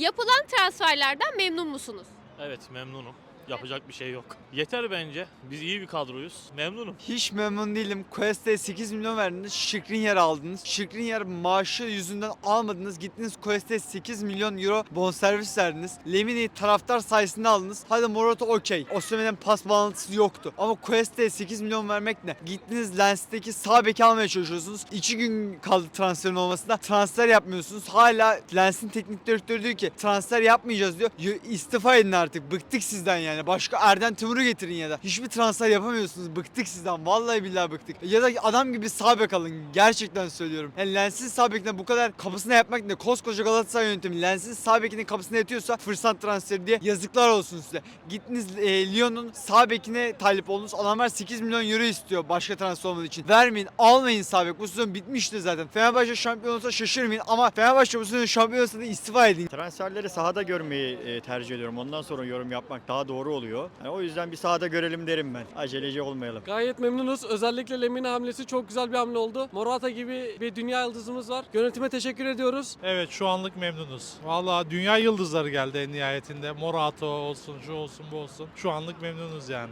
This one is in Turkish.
Yapılan transferlerden memnun musunuz? Evet memnunum. Yapacak bir şey yok. Yeter bence. Biz iyi bir kadroyuz. Memnunum. Hiç memnun değilim. Quest'e 8 milyon verdiniz. Skriniar aldınız. Skriniar maaşı yüzünden almadınız. Gittiniz Quest'e 8 milyon euro bonservis verdiniz. Lemini taraftar sayesinde aldınız. Hadi Morata okey. Osimhen'in pas bağlantısı yoktu. Ama Quest'e 8 milyon vermek ne? Gittiniz Lens'teki sağ beki almaya çalışıyorsunuz. 2 gün kaldı transferin olmasına. Transfer yapmıyorsunuz. Hala Lens'in teknik direktörü diyor ki transfer yapmayacağız diyor. İstifa edin artık. Bıktık sizden yani. Başka Erden Timur'u getirin ya da. Hiçbir transfer yapamıyorsunuz. Bıktık sizden. Vallahi billahi bıktık. Ya da adam gibi sağ bek alın. Gerçekten söylüyorum. Yani Lens'in sağ bekine bu kadar kapısına yapmak ne? Koskoca Galatasaray yönetimi Lens'in sağ bekinin kapısına yatıyorsa fırsat transferi diye yazıklar olsun size. Gittiniz e, Lyon'un sağ bekine talip oldunuz. Adamlar 8 milyon euro istiyor başka transfer olmadığı için. Vermeyin. Almayın sağ bek. Bu sezon bitmişti zaten. Fenerbahçe şampiyon olsa şaşırmayın ama Fenerbahçe bu sezon şampiyon olsa da istifa edin. Transferleri sahada görmeyi e, tercih ediyorum. Ondan sonra yorum yapmak daha doğru oluyor. Yani o yüzden bir sahada görelim derim ben. Aceleci olmayalım. Gayet memnunuz. Özellikle Lemina hamlesi çok güzel bir hamle oldu. Morata gibi bir dünya yıldızımız var. Yönetime teşekkür ediyoruz. Evet şu anlık memnunuz. Valla dünya yıldızları geldi en nihayetinde. Morata olsun, şu olsun, bu olsun. Şu anlık memnunuz yani.